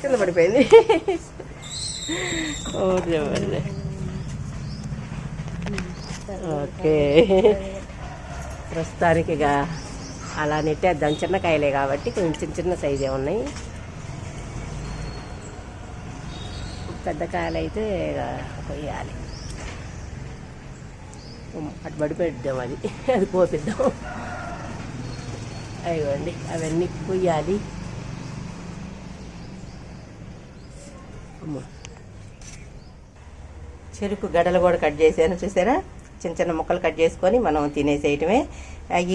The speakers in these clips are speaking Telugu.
కింద పడిపోయింది. ఓకే. ప్రస్తుతానికి ఇక అలా నెట్టేద్దాం. చిన్న కాయలే కాబట్టి కొంచెం చిన్న చిన్న సైజే ఉన్నాయి. పెద్ద కాయలు అయితే ఇక కొయ్యాలి. అటు పడిపెద్దాం అది. అది కోపిద్దాం. అయ్యండి అవన్నీ కొయ్యాలి. చెరుకు గడలు కూడా కట్ చేశాను చూసారా? చిన్న చిన్న ముక్కలు కట్ చేసుకొని మనం తినేసేయటమే.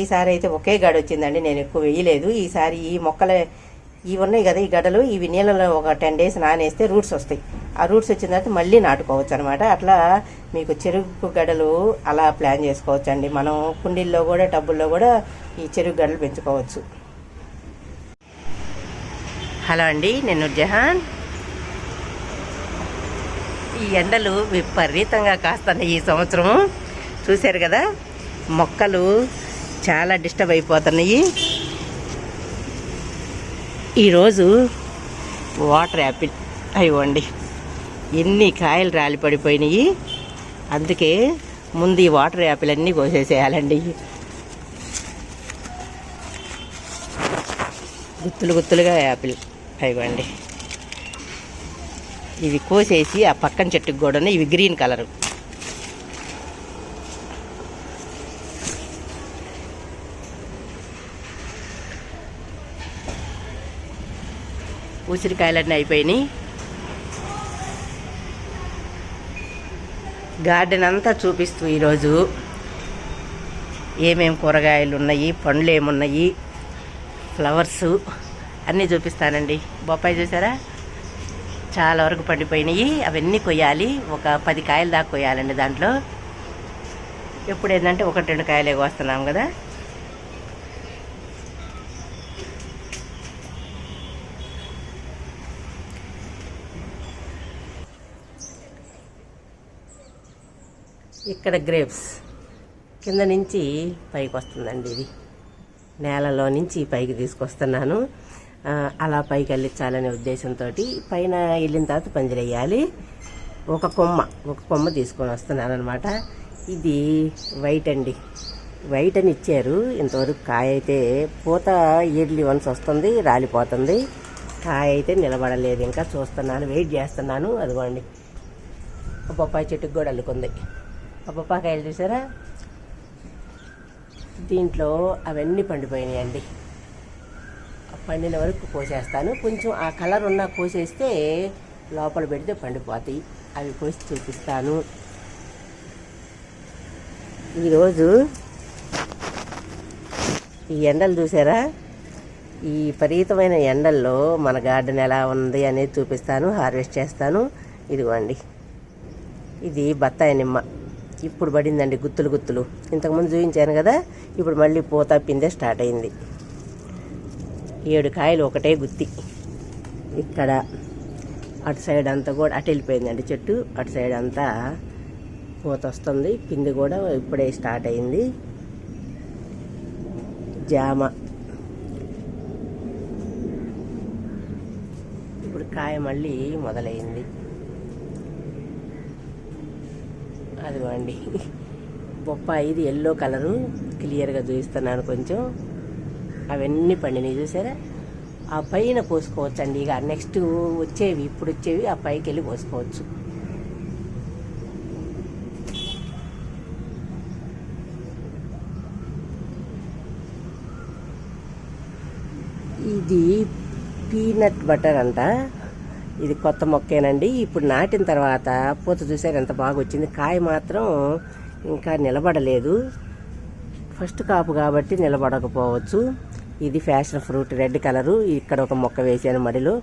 ఈసారి అయితే ఒకే గడ వచ్చిందండి నేను ఎక్కువ వేయలేదు. ఈసారి ఈ మొక్కలు ఇవి ఉన్నాయి కదా ఈ గడలు ఇవి నీళ్ళలో ఒక టెన్ డేస్ నానేస్తే రూట్స్ వస్తాయి. ఆ రూట్స్ వచ్చిన తర్వాత మళ్ళీ నాటుకోవచ్చు అనమాట. అట్లా మీకు చెరుకు గడలు అలా ప్లాన్ చేసుకోవచ్చు అండి మనం కుండీల్లో కూడా టబ్బుల్లో కూడా ఈ చెరుకు గడలు పెంచుకోవచ్చు. హలో అండి నేను జహాన్. ఈ ఎండలు విపరీతంగా కాస్తున్నాయి ఈ సంవత్సరం చూశారు కదా? మొక్కలు చాలా డిస్టర్బ్ అయిపోతున్నాయి. ఈరోజు వాటర్ యాపిల్. అయ్యండి. ఎన్ని కాయలు రాలి పడిపోయినాయి. అందుకే ముందు ఈ వాటర్ యాపిల్ అన్నీ కోసేసేయాలండి. గుత్తులు గుత్తులుగా యాపిల్. అయ్యండి. ఇవి కోసేసి ఆ పక్కన చెట్టుకు కూడా ఇవి గ్రీన్ కలరు. ఉసిరికాయలన్నీ అయిపోయినాయి. గార్డెన్ అంతా చూపిస్తూ ఈరోజు ఏమేం కూరగాయలు ఉన్నాయి పండ్లు ఏమున్నాయి ఫ్లవర్స్ అన్నీ చూపిస్తానండి. బొప్పాయి చూసారా? చాలా వరకు పండిపోయినాయి. అవన్నీ కొయ్యాలి. ఒక పది కాయలు దాకా కొయ్యాలండి దాంట్లో. ఎప్పుడు ఏంటంటే ఒకటి రెండు కాయలే కోస్తున్నాం కదా. ఇక్కడ గ్రేప్స్. కింద నుంచి పైకి వస్తుందండి ఇది. నేలలో నుంచి పైకి తీసుకొస్తున్నాను. అలా పైకి వెళ్ళించాలనే ఉద్దేశంతో పైన వెళ్ళిన తర్వాత పందిరేయాలి ఒక కొమ్మ ఒక కొమ్మ తీసుకొని వస్తున్నాను అనమాట ఇది వైట్ అండి. వైట్ అని ఇచ్చారు. ఇంతవరకు కాయ అయితే పూత ఇయర్లీ వన్స్ వస్తుంది రాలిపోతుంది. కాయ అయితే నిలబడలేదు. ఇంకా చూస్తున్నాను వెయిట్ చేస్తున్నాను. అదిగోండి. ఒక బొప్పాయి చెట్టుకు కూడా అల్లుకుంది. ఆ బొప్పాకాయలు చూసారా? దీంట్లో అవన్నీ పండిపోయినాయండి. పండిన వరకు కోసేస్తాను. కొంచెం ఆ కలర్ ఉన్న కోసేస్తే లోపల పెడితే పండిపోతాయి. అవి కోసి చూపిస్తాను. ఈరోజు ఈ ఎండలు చూసారా? ఈ విపరీతమైన ఎండల్లో మన గార్డెన్ ఎలా ఉంది అనేది చూపిస్తాను. హార్వెస్ట్ చేస్తాను. ఇదిగోండి. ఇది బత్తాయి నిమ్మ. ఇప్పుడు పడిందండి గుత్తులు గుత్తులు. ఇంతకుముందు చూపించాను కదా ఇప్పుడు మళ్ళీ పూత పిందే స్టార్ట్ అయింది. ఏడు కాయలు ఒకటే గుత్తి. ఇక్కడ అటు సైడ్ అంతా కూడా అటు వెళ్ళిపోయిందండి చెట్టు. అటు సైడ్ అంతా పూత వస్తుంది. పిండి కూడా ఇప్పుడే స్టార్ట్ అయింది. జామ. ఇప్పుడు కాయ మళ్ళీ మొదలైంది. అదిగోండి. బొప్పాయి ఇది ఎల్లో కలరు. క్లియర్గా చూపిస్తున్నాను కొంచెం. అవన్నీ పండినాయి చూసారా? ఆ పైన పోసుకోవచ్చు అండి ఇక నెక్స్ట్ వచ్చేవి ఇప్పుడు వచ్చేవి ఆ పైకి వెళ్ళి పోసుకోవచ్చు. ఇది పీనట్ బటర్ అంట. ఇది కొత్త మొక్కేనండి. ఇప్పుడు నాటిన తర్వాత పూత చూసారు ఎంత బాగా వచ్చింది. కాయ మాత్రం ఇంకా నిలబడలేదు. ఫస్ట్ కాపు కాబట్టి నిలబడకపోవచ్చు. ఇది ఫ్యాషన్ ఫ్రూట్ రెడ్ కలరు. ఇక్కడ ఒక మొక్క వేసాను మడిలో.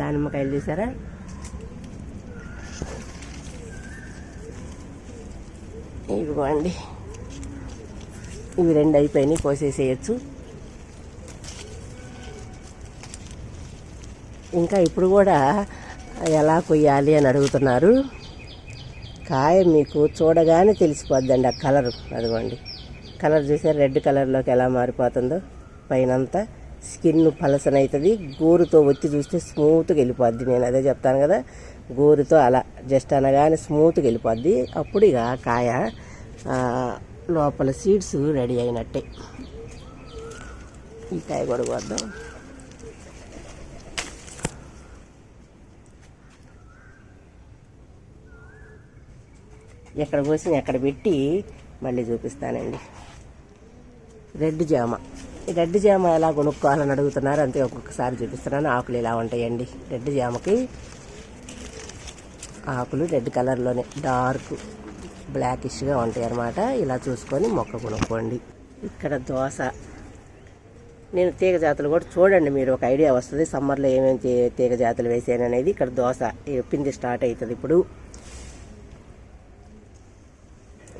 దానిమ్మకాయలు చూసారా? ఇవ్వండి ఇవి రెండు అయిపోయినాయి కోసేసేయచ్చు. ఇంకా ఇప్పుడు కూడా ఎలా కొయ్యాలి అని అడుగుతున్నారు. కాయ మీకు చూడగానే తెలిసిపోద్దండి ఆ కలరు. అదిగోండి. కలర్ చూసారు? రెడ్ కలర్లోకి ఎలా మారిపోతుందో? పైనంతా స్కిన్ పలసనవుతుంది గోరుతో వచ్చి చూస్తే స్మూత్గా వెళ్ళిపోద్ది నేను. అదే చెప్తాను కదా గోరుతో అలా జస్ట్ అనగానే స్మూత్గా వెళ్ళిపోద్ది. అప్పుడు ఇక కాయ లోపల సీడ్స్ రెడీ అయినట్టే. ఈ కాయ కూడా వద్దాం ఎక్కడ కోసిన ఎక్కడ పెట్టి మళ్ళీ చూపిస్తానండి. రెడ్ జామ. ఈ రెడ్ జామ ఎలా కొనుక్కోవాలని అడుగుతున్నారు అంతే ఒక్కొక్కసారి చూపిస్తున్నాను. ఆకులు ఇలా ఉంటాయండి? రెడ్ జామకి ఆకులు రెడ్ కలర్లోనే డార్క్ బ్లాకిష్గా ఉంటాయి అన్నమాట ఇలా చూసుకొని మొక్క కొనుక్కోండి. ఇక్కడ దోశ. నేను తీగ జాతులు కూడా చూడండి మీరు ఒక ఐడియా వస్తుంది సమ్మర్లో ఏమేమి తీగ జాతులు వేసాను అనేది. ఇక్కడ దోశ పిండి స్టార్ట్ అవుతుంది ఇప్పుడు.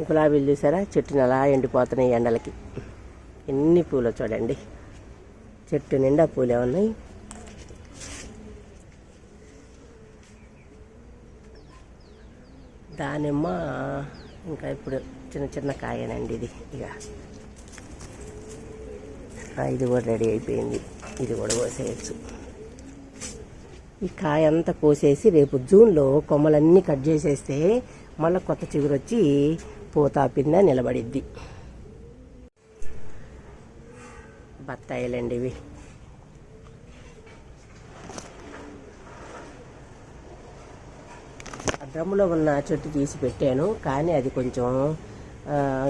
గులాబీలు చూసారా? చెట్టుని అలా ఎండిపోతున్నాయి ఎండలకి. ఎన్ని పూలు చూడండి. చెట్టు నిండా పూలే ఉన్నాయి. దానిమ్మ ఇంకా ఇప్పుడు చిన్న చిన్న కాయనండి ఇది. ఇక ఇది కూడా రెడీ అయిపోయింది. ఇది కూడా కోసేయచ్చు. ఈ కాయ అంతా కోసేసి రేపు జూన్లో కొమ్మలన్నీ కట్ చేసేస్తే మళ్ళీ కొత్త చిగురు వచ్చి పూత పింద నిలబడిద్ది. బత్తాయిలండి ఇవి. డ్రమ్ములో ఉన్న చెట్టు తీసి పెట్టాను కానీ అది కొంచెం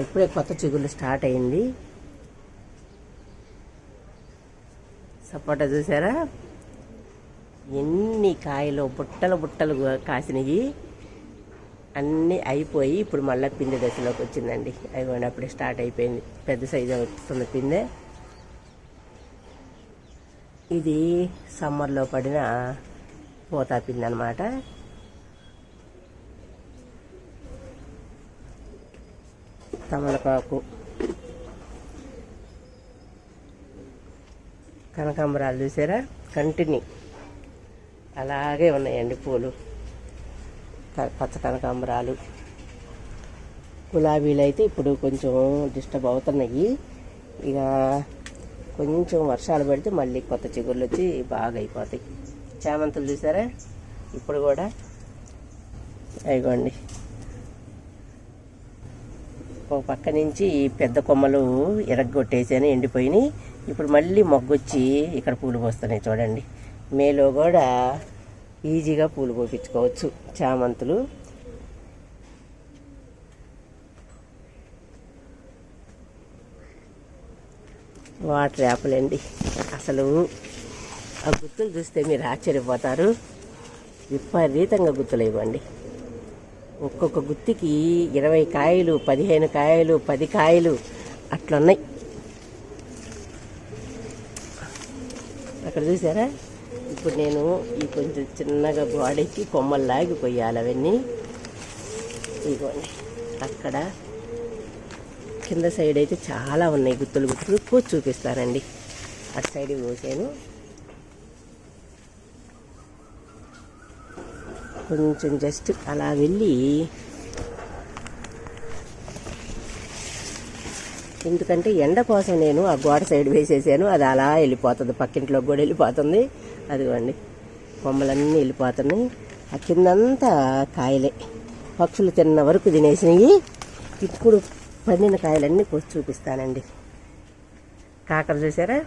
ఇప్పుడే కొత్త చిగుళ్ళు స్టార్ట్ అయింది. సపోటా చూసారా? ఎన్ని కాయలు బుట్టలు బుట్టలు కాసినవి. అన్నీ అయిపోయి ఇప్పుడు మళ్ళీ పిండి దశలోకి వచ్చిందండి. అయిపోయినప్పుడే అప్పుడే స్టార్ట్ అయిపోయింది. పెద్ద సైజు వస్తుంది పిందె. ఇది సమ్మర్లో పడిన పోతా అనమాట తమలపాకు కనకాంబరాలు చూసారా? కంటిన్యూ అలాగే ఉన్నాయండి పూలు. క- పచ్చ కనకాంబరాలు. గులాబీలు అయితే ఇప్పుడు కొంచెం డిస్టర్బ్ అవుతున్నాయి. ఇక కొంచెం వర్షాలు పడితే మళ్ళీ కొత్త చిగుర్లు వచ్చి బాగా అయిపోతాయి. చామంతులు చూసారా? ఇప్పుడు కూడా అయిగోండి ఒక పక్క నుంచి ఈ పెద్ద కొమ్మలు ఎరగొట్టేసాను ఎండిపోయినాయి. ఇప్పుడు మళ్ళీ మొగ్గొచ్చి ఇక్కడ పూలు పోస్తున్నాయి చూడండి. మేలో కూడా ఈజీగా పూలు పోపించుకోవచ్చు చామంతులు. వాటర్ యాపిల్ అండి అసలు ఆ గుత్తులు చూస్తే మీరు ఆశ్చర్యపోతారు. విపరీతంగా గుత్తులు ఇవ్వండి. ఒక్కొక్క గుత్తికి ఇరవై కాయలు పదిహేను కాయలు పది కాయలు అట్లున్నాయి. అక్కడ చూసారా? ఇప్పుడు నేను ఈ కొంచెం చిన్నగా గోడకి కొమ్మలు లాగి కొయ్యాలి అవన్నీ. ఇదిగోండి. అక్కడ కింద సైడ్ అయితే చాలా ఉన్నాయి గుత్తులు గుత్తులు. కోసి చూపిస్తానండి. అటు సైడ్ కోసాను కొంచెం జస్ట్ అలా వెళ్ళి ఎందుకంటే ఎండ కోసం నేను ఆ గోడ సైడ్ వేసేసాను. అది అలా వెళ్ళిపోతుంది. పక్కింట్లో కూడా వెళ్ళిపోతుంది. అదిగోండి. కొమ్మలన్నీ వెళ్ళిపోతున్నాయి. ఆ కిందంతా కాయలే. పక్షులు తిన్న వరకు తినేసినవి. ఇప్పుడు పండిన కాయలన్నీ కోసి చూపిస్తానండి. కాకర చూసారా?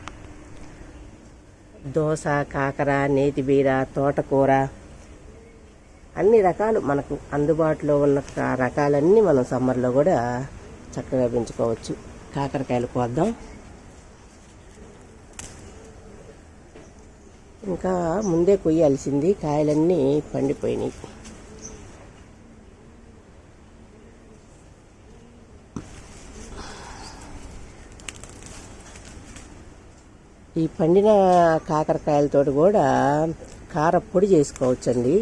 దోస కాకర నేతి బీర తోటకూర అన్ని రకాలు మనకు అందుబాటులో ఉన్న రకాలన్నీ మనం సమ్మర్లో కూడా చక్కగా పెంచుకోవచ్చు. కాకరకాయలు కోద్దాం. ఇంకా ముందే కొయ్యాల్సింది. కాయలన్నీ పండిపోయినాయి. ఈ పండిన కాకరకాయలతో కూడా కారపొడి చేసుకోవచ్చండి.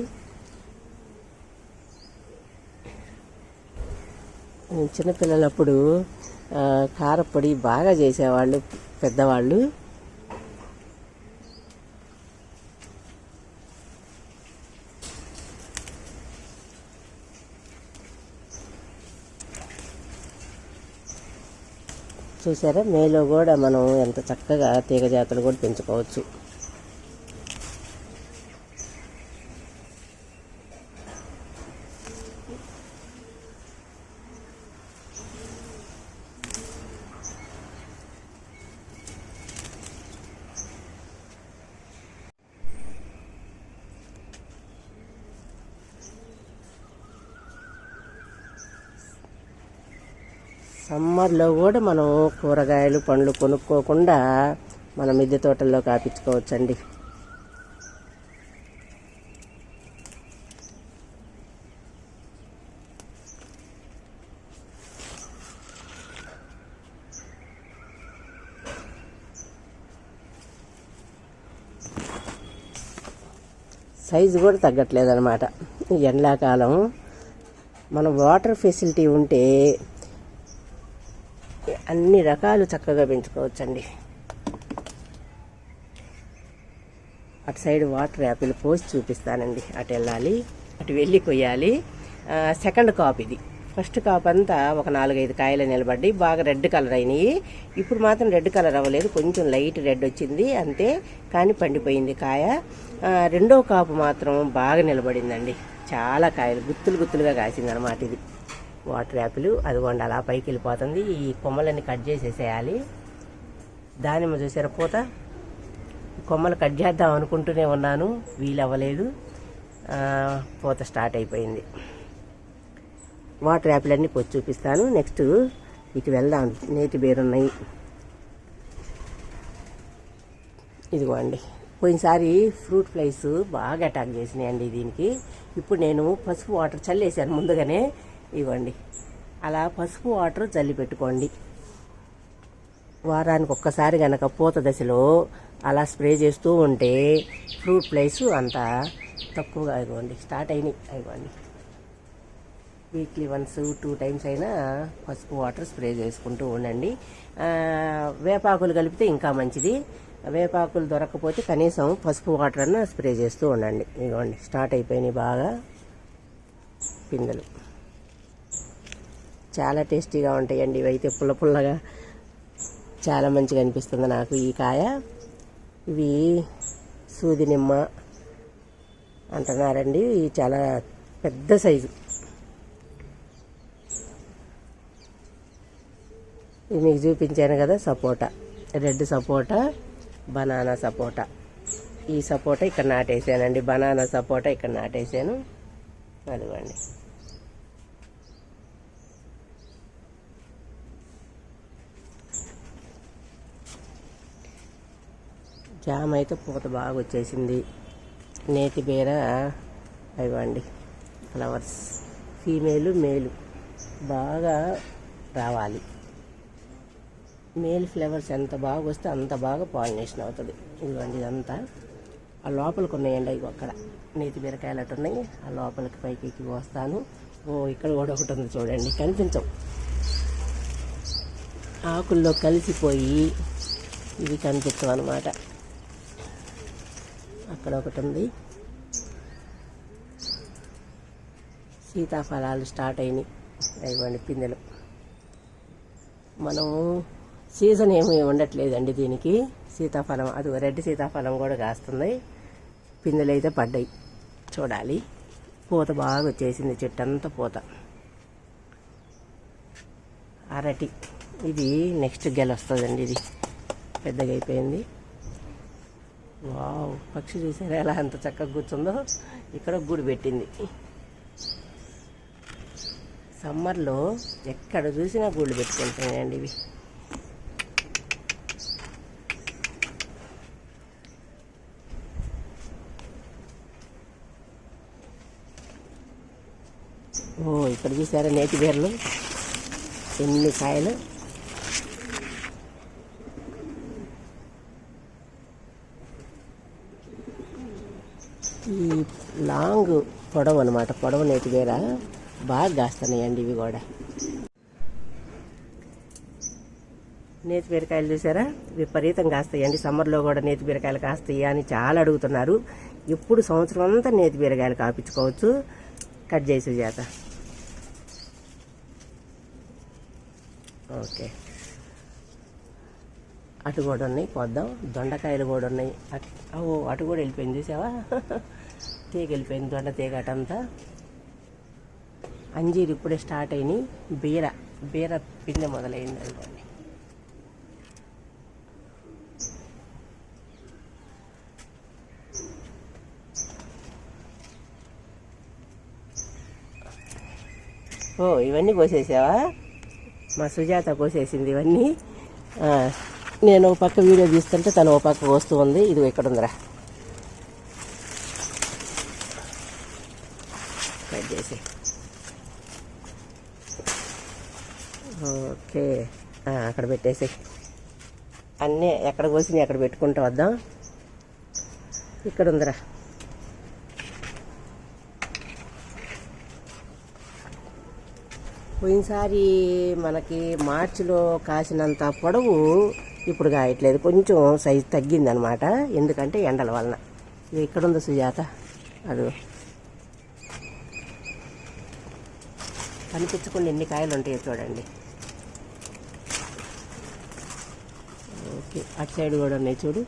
నేను చిన్నపిల్లలప్పుడు కారపొడి బాగా చేసేవాళ్ళు పెద్దవాళ్ళు. చూసారా? మేలో కూడా మనం ఎంత చక్కగా తీగ జాతులు కూడా పెంచుకోవచ్చు. సమ్మర్లో కూడా మనం కూరగాయలు పండ్లు కొనుక్కోకుండా మన మిద్దె తోటల్లో కాపించుకోవచ్చండి. సైజు కూడా తగ్గట్లేదు అనమాట ఎండాకాలం మన వాటర్ ఫెసిలిటీ ఉంటే అన్ని రకాలు చక్కగా పెంచుకోవచ్చండి. అటు సైడ్ వాటర్ యాపిల్ పోసి చూపిస్తానండి. అటు వెళ్ళాలి అటు వెళ్ళి కొయ్యాలి. సెకండ్ కాప్ ఇది. ఫస్ట్ కాప్ అంతా ఒక నాలుగైదు కాయలు నిలబడి బాగా రెడ్ కలర్ అయినాయి. ఇప్పుడు మాత్రం రెడ్ కలర్ అవ్వలేదు. కొంచెం లైట్ రెడ్ వచ్చింది. అంతే. కానీ పండిపోయింది కాయ. రెండో కాపు మాత్రం బాగా నిలబడిందండి. చాలా కాయలు గుత్తులు గుత్తులుగా కాసింది అనమాట ఇది. వాటర్ యాపిల్ అదిగోండి అలా పైకి వెళ్ళిపోతుంది. ఈ కొమ్మలన్నీ కట్ చేసేసేయాలి. దానిమ్మ చూసారా పూత? కొమ్మలు కట్ చేద్దాం అనుకుంటూనే ఉన్నాను. వీలు అవ్వలేదు పూత స్టార్ట్ అయిపోయింది. వాటర్ యాపిల్ అన్నీ పొచ్చి చూపిస్తాను. నెక్స్ట్ ఇటు వెళ్దాం. నేతి బేరున్నాయి. ఇదిగోండి. పోయినసారి ఫ్రూట్ ఫ్లైస్ బాగా అటాక్ చేసినాయండి దీనికి. ఇప్పుడు నేను పసుపు వాటర్ చల్లేసాను ముందుగానే. ఇవ్వండి. అలా పసుపు వాటర్ చల్లి పెట్టుకోండి. వారానికి ఒక్కసారి గనక పూత దశలో అలా స్ప్రే చేస్తూ ఉంటే ఫ్రూట్ ఫ్లైస్ అంత తక్కువగా ఇవ్వండి. స్టార్ట్ అయినాయి. ఇవ్వండి. వీక్లీ వన్స్ టూ టైమ్స్ అయినా పసుపు వాటర్ స్ప్రే చేసుకుంటూ ఉండండి. వేపాకులు కలిపితే ఇంకా మంచిది. వేపాకులు దొరకకపోతే కనీసం పసుపు వాటర్ అన్న స్ప్రే చేస్తూ ఉండండి. ఇదిగోండి స్టార్ట్ అయిపోయినాయి బాగా పిందెలు. చాలా టేస్టీగా ఉంటాయండి. ఇవైతే పుల్ల పుల్లగా చాలా మంచిగా అనిపిస్తుంది నాకు ఈ కాయ. ఇవి సూది నిమ్మ అంటున్నారండి. ఇవి చాలా పెద్ద సైజు. ఇది మీకు చూపించాను కదా సపోటా. రెడ్ సపోటా బనానా సపోటా. ఈ సపోటా ఇక్కడ నాటేసానండి బనానా సపోటా ఇక్కడ నాటేసాను అదిగోండి. జామ అయితే పూత బాగా వచ్చేసింది. నేతి బీర ఇవ్వండి ఫ్లవర్స్. ఫీమేలు మేలు బాగా రావాలి. మేల్ ఫ్లవర్స్ ఎంత బాగా వస్తే అంత బాగా పాలినేషన్ అవుతుంది. ఇదిగోండి ఇదంతా. ఆ లోపలికి ఉన్నాయండి ఇవి అక్కడ. నేతి బీరకాయలు అటు ఉన్నాయి ఆ లోపలికి పైకి ఎక్కి వస్తాను ఓ ఇక్కడ కూడా ఒకటి ఉంది చూడండి కనిపించవు. ఆకుల్లో కలిసిపోయి ఇవి కనిపించవు అనమాట అక్కడ ఒకటి ఉంది. సీతాఫలాలు స్టార్ట్ అయినాయి. ఇవ్వండి పిందెలు. మనము సీజన్ ఏమీ ఉండట్లేదండి దీనికి. సీతాఫలం అది రెడ్ సీతాఫలం కూడా కాస్తుంది. పిందెలు అయితే పడ్డాయి. చూడాలి. పూత బాగా వచ్చేసింది. చెట్టు అంతా పూత. అరటి. ఇది నెక్స్ట్ గెల వస్తుందండి ఇది. పెద్దగా అయిపోయింది. వావ్ పక్షి చూసారా ఎలా ఎంత చక్కగా కూర్చుందో ఇక్కడ గూడు పెట్టింది. సమ్మర్లో ఎక్కడ చూసినా గూళ్ళు పెట్టుకుంటాయండి ఇవి. ఓ ఇక్కడ చూసారా నేతి బీరలు? ఎన్ని కాయలు? ఈ లాంగ్ పొడవు అనమాట పొడవు నేతి బీర బాగా కాస్తున్నాయండి ఇవి కూడా. నేతి బీరకాయలు చూసారా? విపరీతం కాస్తాయండి సమ్మర్లో కూడా నేతి బీరకాయలు కాస్తాయి అని చాలా అడుగుతున్నారు. ఎప్పుడు సంవత్సరం అంతా నేతి బీరకాయలు కాపించుకోవచ్చు. కట్ చేసి చేత ఓకే. అటు కూడా ఉన్నాయి పోద్దాం. దొండకాయలు కూడా ఉన్నాయి. అటు ఓ అటు కూడా వెళ్ళిపోయింది చూసావా? తీగ వెళ్ళిపోయింది దొండ తీగ అటంతా అంజీరు ఇప్పుడే స్టార్ట్ అయినాయి. బీర బీర పిండి మొదలైంది అనుకోండి. ఓ ఇవన్నీ కోసేసావా? మా సుజాత కోసేసింది ఇవన్నీ. నేను ఒక పక్క వీడియో తీస్తుంటే తను ఒక పక్క వస్తూ ఉంది ఇది ఇక్కడ ఉందిరా. కట్ చేసి. ఓకే. అక్కడ పెట్టేసి. అన్నీ ఎక్కడ కోసినాయి అక్కడ పెట్టుకుంటూ వద్దాం. ఇక్కడ ఉందిరా. పోయినసారి మనకి మార్చిలో కాసినంత పొడవు ఇప్పుడు కాయట్లేదు. కొంచెం సైజు తగ్గిందనమాట. ఎందుకంటే ఎండల వలన. ఇది ఇక్కడ ఉంది సుజాత? అది. కనిపించకుండా ఎన్ని కాయలు ఉంటాయో చూడండి. ఓకే. అటు సైడ్ కూడా ఉన్నాయి చూడు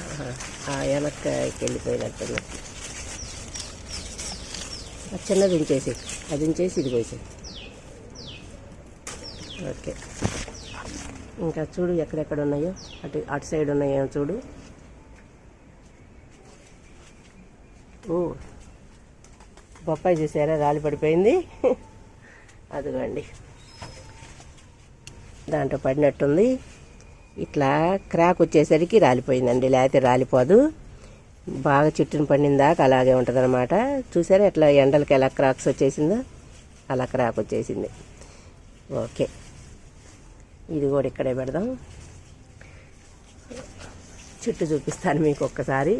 ఆహా, ఆ వెనక్కి వెళ్ళిపోయినట్టుంది ఆ చిన్నది ఉంచేసి అది ఉంచేసి ఇది పోసి ఓకే. ఇంకా చూడు ఎక్కడెక్కడ ఉన్నాయో. అటు అటు సైడ్ ఉన్నాయో చూడు. ఓ బొప్పాయి చూసారా? రాలి పడిపోయింది. అదిగోండి. దాంట్లో పడినట్టుంది. ఇట్లా క్రాక్ వచ్చేసరికి రాలిపోయిందండి. లేకపోతే రాలిపోదు. బాగా చెట్టుని పండిన దాకా అలాగే ఉంటుంది అనమాట చూసారా ఎట్లా ఎండలకి ఎలా క్రాక్స్ వచ్చేసిందో? అలా క్రాక్ వచ్చేసింది. ఓకే. ఇది కూడా ఇక్కడే పెడదాం. చెట్టు చూపిస్తాను మీకు ఒక్కసారి.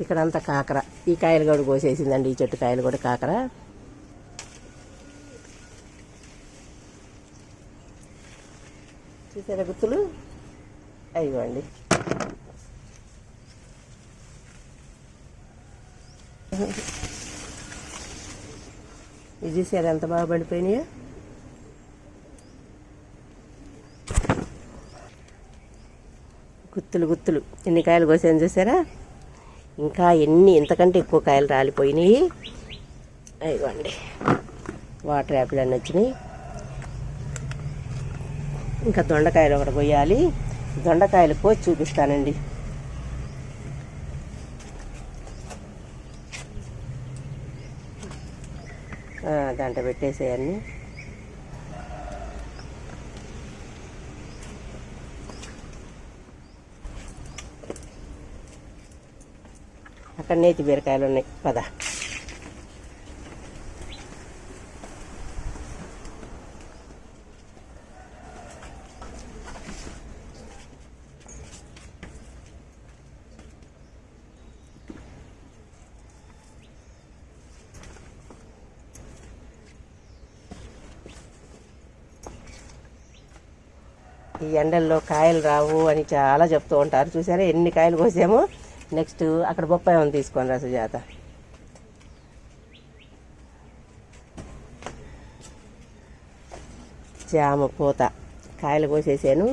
ఇక్కడంతా కాకర. ఈ కాయలు కూడా కోసేసిందండి. ఈ చెట్టు కాయలు కూడా కాకర. చూసారా గుర్తులు అయ్యండి ఇది చూసారు ఎంత బాగా పడిపోయినాయో? గుత్తులు గుత్తులు. ఎన్ని కాయలు కోసాను చూసారా? ఇంకా ఎన్ని ఇంతకంటే ఎక్కువ కాయలు రాలిపోయినాయి. అయ్యండి వాటర్ యాపిల్ అన్నీ వచ్చినాయి. ఇంకా దొండకాయలు ఒకటి కొయ్యాలి. దొండకాయలు కోసి చూపిస్తానండి. ఆ, దాంట్లో పెట్టేసేయన్ని అక్కడ నేతి బీరకాయలు ఉన్నాయి. పదా. ఎండల్లో కాయలు రావు అని చాలా చెప్తూ ఉంటారు. చూసారా? ఎన్ని కాయలు కోసామో? నెక్స్ట్ అక్కడ బొప్పాయి ఉంది తీసుకొని రా సుజాత. జామ పూత. కాయలు కోసేసాను.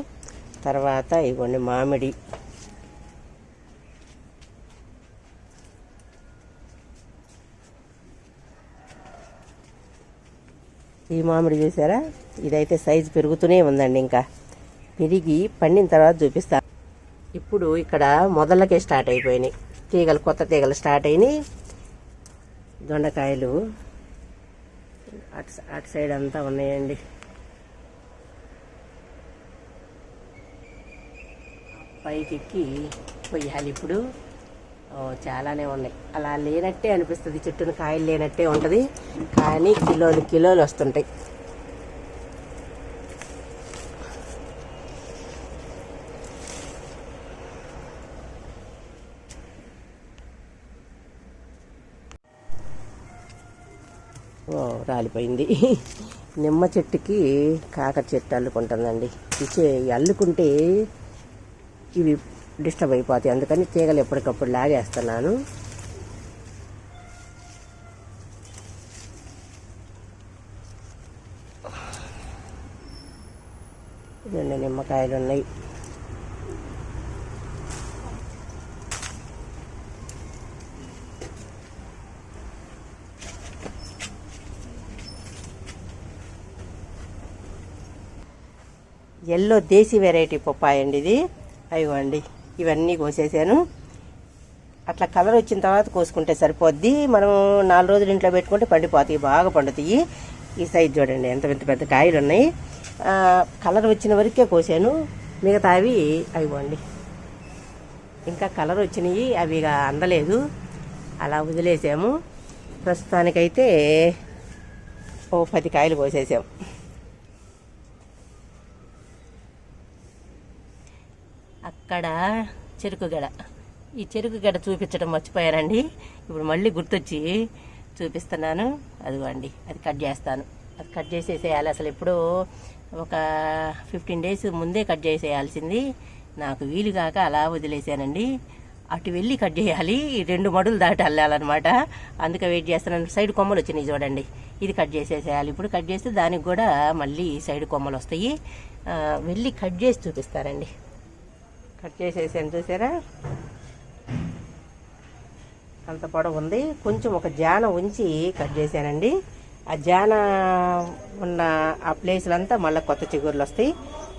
తర్వాత ఇవ్వండి మామిడి. ఈ మామిడి చూసారా? ఇదైతే సైజు పెరుగుతూనే ఉందండి ఇంకా. పెరిగి పండిన తర్వాత చూపిస్తా. ఇప్పుడు ఇక్కడ మొదలకే స్టార్ట్ అయిపోయినాయి. తీగలు కొత్త తీగలు స్టార్ట్ అయినాయి. దొండకాయలు అటు అటు సైడ్ అంతా ఉన్నాయండి. పైకి ఎక్కి పొయ్యాలి ఇప్పుడు. చాలానే ఉన్నాయి. అలా లేనట్టే అనిపిస్తుంది. చెట్టును కాయలు లేనట్టే ఉంటుంది. కానీ కిలోలు కిలోలు వస్తుంటాయి. రాలిపోయింది. నిమ్మ చెట్టుకి కాకర చెట్టు అల్లుకుంటుందండి. ఇచ్చే అల్లుకుంటే ఇవి డిస్టర్బ్ అయిపోతాయి. అందుకని తీగలు ఎప్పటికప్పుడు లాగేస్తున్నాను రెండు నిమ్మకాయలు ఉన్నాయి ఎల్లో దేశీ వెరైటీ పప్పాయ అండి ఇది. అయ్యండి ఇవన్నీ కోసేసాను. అట్లా కలర్ వచ్చిన తర్వాత కోసుకుంటే సరిపోద్ది. మనం నాలుగు రోజులు ఇంట్లో పెట్టుకుంటే పండిపోతాయి బాగా పండుతాయి. ఈ సైజ్ చూడండి ఎంత పెద్ద పెద్ద కాయలు ఉన్నాయి కలర్ వచ్చిన వరకే కోసాను. మిగతా అవి అయ్యండి. ఇంకా కలర్ వచ్చినాయి అవి ఇక అందలేదు. అలా వదిలేసాము. ప్రస్తుతానికైతే ఓ పది కాయలు కోసేసాము అక్కడ చెరుకు గడ. ఈ చెరుకు గడ చూపించడం మర్చిపోయానండి ఇప్పుడు మళ్ళీ గుర్తొచ్చి చూపిస్తున్నాను. అదిగోండి అది కట్ చేస్తాను. అది కట్ చేసేసేయాలి. అసలు ఎప్పుడో ఒక ఫిఫ్టీన్ డేస్ ముందే కట్ చేసేయాల్సింది. నాకు వీలు కాక అలా వదిలేసానండి అటు వెళ్ళి కట్ చేయాలి. ఈ రెండు మడులు దాటి వెళ్ళాలన్నమాట అందుకే వెయిట్ చేస్తున్నాను. సైడ్ కొమ్మలు వచ్చినాయి చూడండి. ఇది కట్ చేసేసేయాలి. ఇప్పుడు కట్ చేస్తే దానికి కూడా మళ్ళీ సైడ్ కొమ్మలు వస్తాయి. వెళ్ళి కట్ చేసి చూపిస్తారండి కట్ చేసేసాను చూసారా? అంత పొడవు ఉంది. కొంచెం ఒక జాన ఉంచి కట్ చేశానండి. ఆ జాన ఉన్న ఆ ప్లేస్లంతా మళ్ళీ కొత్త చిగుర్లు వస్తాయి.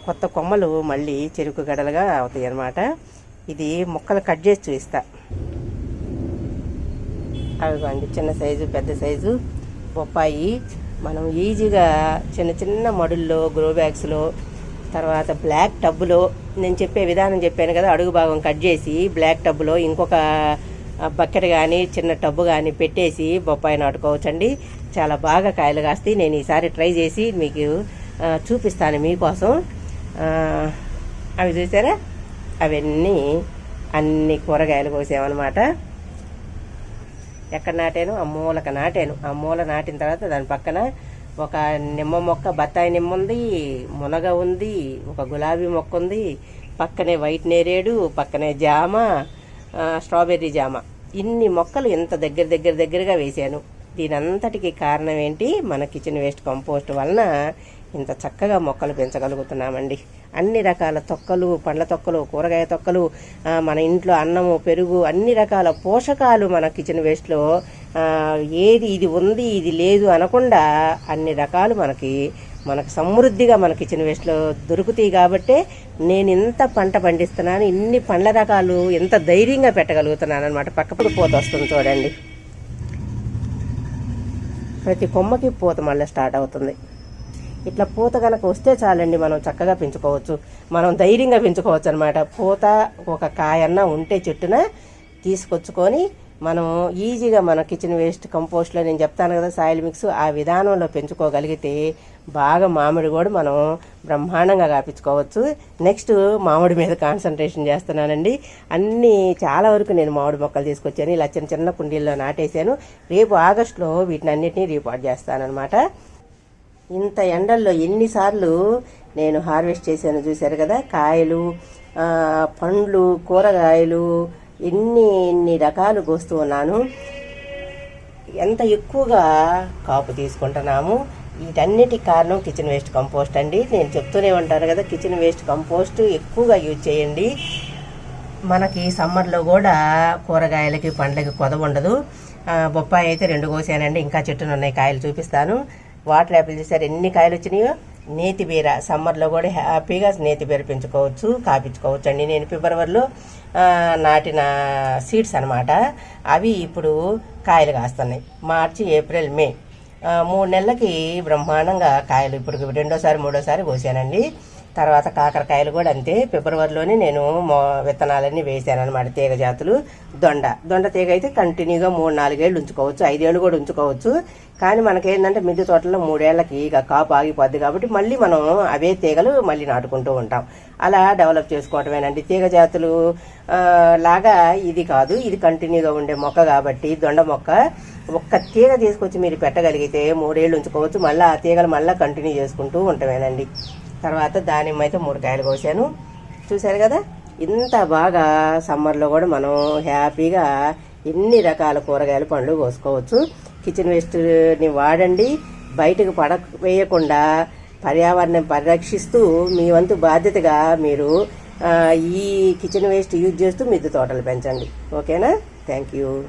కొత్త కొమ్మలు మళ్ళీ చెరుకు గడలుగా అవుతాయి అన్నమాట. ఇది ముక్కలు కట్ చేసి చూపిస్తా. అవిగోండి చిన్న సైజు పెద్ద సైజు బొప్పాయి. మనం ఈజీగా చిన్న చిన్న మడుల్లో గ్రో బ్యాగ్స్లో తర్వాత బ్లాక్ టబ్బులో నేను చెప్పే విధానం చెప్పాను కదా అడుగు భాగం కట్ చేసి బ్లాక్ టబ్బులో ఇంకొక బకెట్ కానీ చిన్న టబ్బు కానీ పెట్టేసి బొప్పాయి నాటుకోవచ్చండి. చాలా బాగా కాయలు కాస్తాయి. నేను ఈసారి ట్రై చేసి మీకు చూపిస్తాను మీకోసం. అవి చూసారా? అవన్నీ అన్ని కూరగాయలు కోసామన్నమాట. ఎక్కడ నాటాను? ఆ మూలక నాటాను. ఆ మూల నాటిన తర్వాత దాని పక్కన ఒక నిమ్మ మొక్క బత్తాయి నిమ్మ ఉంది మునగ ఉంది ఒక గులాబీ మొక్క ఉంది పక్కనే వైట్ నేరేడు పక్కనే జామ స్ట్రాబెర్రీ జామ. ఇన్ని మొక్కలు ఇంత దగ్గర దగ్గర దగ్గరగా వేశాను. దీని అంతటికి కారణం ఏంటి? మన కిచెన్ వేస్ట్ కంపోస్ట్ వలన ఇంత చక్కగా మొక్కలు పెంచగలుగుతున్నామండి. అన్ని రకాల తొక్కలు పండ్ల తొక్కలు కూరగాయ తొక్కలు మన ఇంట్లో అన్నము పెరుగు అన్ని రకాల పోషకాలు మన కిచెన్ వేస్ట్లో ఏది ఇది ఉంది ఇది లేదు అనకుండా అన్ని రకాలు మనకి మనకు సమృద్ధిగా మన కిచెన్ వేస్ట్లో దొరుకుతాయి కాబట్టే నేను ఇంత పంట పండిస్తున్నాను ఇన్ని పండ్ల రకాలు ఎంత ధైర్యంగా పెట్టగలుగుతున్నాను అనమాట పక్కప్పుడు పోత వస్తుంది చూడండి. ప్రతి కొమ్మకి పూత మళ్ళీ స్టార్ట్ అవుతుంది. ఇట్లా పూత కనుక వస్తే చాలండి మనం చక్కగా పెంచుకోవచ్చు. మనం ధైర్యంగా పెంచుకోవచ్చు అనమాట పూత ఒక కాయన్నా ఉంటే చెట్టున తీసుకొచ్చుకొని మనం ఈజీగా మన కిచెన్ వేస్ట్ కంపోస్ట్లో నేను చెప్తాను కదా సాయిల్ మిక్స్ ఆ విధానంలో పెంచుకోగలిగితే బాగా మామిడి కూడా మనం బ్రహ్మాండంగా కాపించుకోవచ్చు. నెక్స్ట్ మామిడి మీద కాన్సన్ట్రేషన్ చేస్తున్నానండి. అన్నీ చాలా వరకు నేను మామిడి మొక్కలు తీసుకొచ్చాను. ఇలా చిన్న చిన్న కుండీల్లో నాటేశాను. రేపు ఆగస్టులో వీటిని అన్నిటినీ రిపోర్ట్ చేస్తానన్నమాట. ఇంత ఎండల్లో ఎన్నిసార్లు నేను హార్వెస్ట్ చేశాను చూశారు కదా? కాయలు పండ్లు కూరగాయలు ఎన్ని ఎన్ని రకాలు కోస్తూ ఉన్నాను. ఎంత ఎక్కువగా కాపు తీసుకుంటున్నాము. వీటన్నిటి కారణం కిచెన్ వేస్ట్ కంపోస్ట్ అండి. నేను చెప్తూనే ఉంటాను కదా కిచెన్ వేస్ట్ కంపోస్ట్ ఎక్కువగా యూజ్ చేయండి. మనకి సమ్మర్లో కూడా కూరగాయలకి పండ్లకి కొదవ ఉండదు. బొప్పాయి అయితే రెండు కోసానండి ఇంకా చెట్టును ఉన్నాయి కాయలు చూపిస్తాను. వాటర్ యాపిల్ చూసారు ఎన్ని కాయలు వచ్చినాయో? నేతి బీర. సమ్మర్లో కూడా హ్యాపీగా నేతి బీర పెంచుకోవచ్చు కాపించుకోవచ్చు అండి. నేను ఫిబ్రవరిలో నాటిన సీడ్స్ అన్నమాట. అవి ఇప్పుడు కాయలు కాస్తున్నాయి. March April May. మూడు నెలలకి బ్రహ్మాండంగా కాయలు ఇప్పుడు రెండోసారి మూడోసారి కోసానండి. తర్వాత కాకరకాయలు కూడా అంతే. ఫిబ్రవరిలోనే నేను మో విత్తనాలన్నీ వేసాను అనమాట తీగ జాతులు. దొండ. దొండ తీగ అయితే కంటిన్యూగా మూడు నాలుగేళ్ళు ఉంచుకోవచ్చు ఐదేళ్ళు కూడా ఉంచుకోవచ్చు. కానీ మనకేంటంటే మిద్దె తోటలో మూడేళ్ళకి ఇక కాపు ఆగిపోద్ది కాబట్టి మళ్ళీ మనం అవే తీగలు మళ్ళీ నాటుకుంటూ ఉంటాం. అలా డెవలప్ చేసుకోవటమేనండి. తీగ జాతులు లాగా ఇది కాదు. ఇది కంటిన్యూగా ఉండే మొక్క కాబట్టి దొండ మొక్క ఒక్క తీగ తీసుకొచ్చి మీరు పెట్టగలిగితే మూడేళ్ళు ఉంచుకోవచ్చు. మళ్ళీ ఆ తీగలు మళ్ళీ కంటిన్యూ చేసుకుంటూ ఉంటామేనండి. తర్వాత దానిమ్మ అయితే మూడు కాయలు కోసాను. చూశారు కదా? ఇంత బాగా సమ్మర్లో కూడా మనం హ్యాపీగా ఎన్ని రకాల కూరగాయలు పండ్లు కోసుకోవచ్చు. కిచెన్ వేస్ట్ని వాడండి. బయటకు పడ వేయకుండా పర్యావరణం పరిరక్షిస్తూ మీ వంతు బాధ్యతగా మీరు ఈ కిచెన్ వేస్ట్ యూజ్ చేస్తూ మిద్దె తోటలు పెంచండి. ఓకేనా? Thank you.